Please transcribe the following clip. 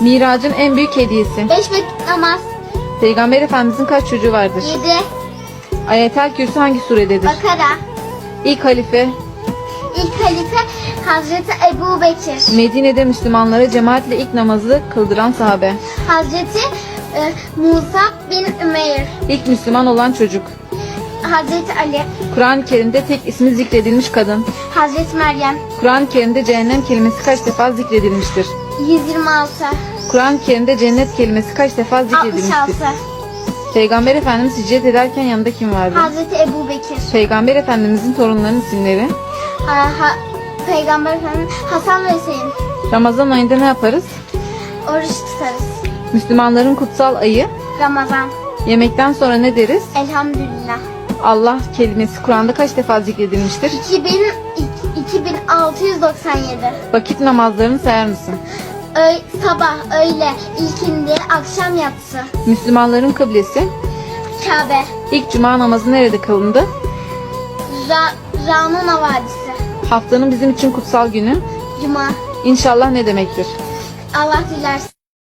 Miracın en büyük hediyesi. Beş vakit namaz. Peygamber Efendimizin kaç çocuğu vardır? Yedi. Ayetel Kürsü hangi surededir? Bakara. İlk halife İlk halife Hazreti Ebu Bekir. Medine'de Müslümanlara cemaatle ilk namazı kıldıran sahabe. Hazreti e, Musa bin Ümeyr. İlk Müslüman olan çocuk. Hazreti Ali. Kur'an-ı Kerim'de tek ismi zikredilmiş kadın. Hazreti Meryem. Kur'an-ı Kerim'de cehennem kelimesi kaç defa zikredilmiştir? 126. Kur'an-ı Kerim'de cennet kelimesi kaç defa zikredilmiştir? 66. Peygamber Efendimiz hicret ederken yanında kim vardı? Hazreti Ebu Bekir. Peygamber Efendimizin torunlarının isimleri. Ha, ha, Peygamber Efendimiz Hasan ve Hüseyin. Ramazan ayında ne yaparız? Oruç tutarız. Müslümanların kutsal ayı. Ramazan. Yemekten sonra ne deriz? Elhamdülillah. Allah kelimesi Kur'an'da kaç defa zikredilmiştir? 2000, 2697. Vakit namazlarını sayar mısın? Öğ, sabah, öğle, ilkindi, akşam yatsı. Müslümanların kıblesi. Kabe. İlk cuma namazı nerede kılındı? Ra, Ranuna Vadisi. Haftanın bizim için kutsal günü. Cuma. İnşallah ne demektir? Allah dilerse.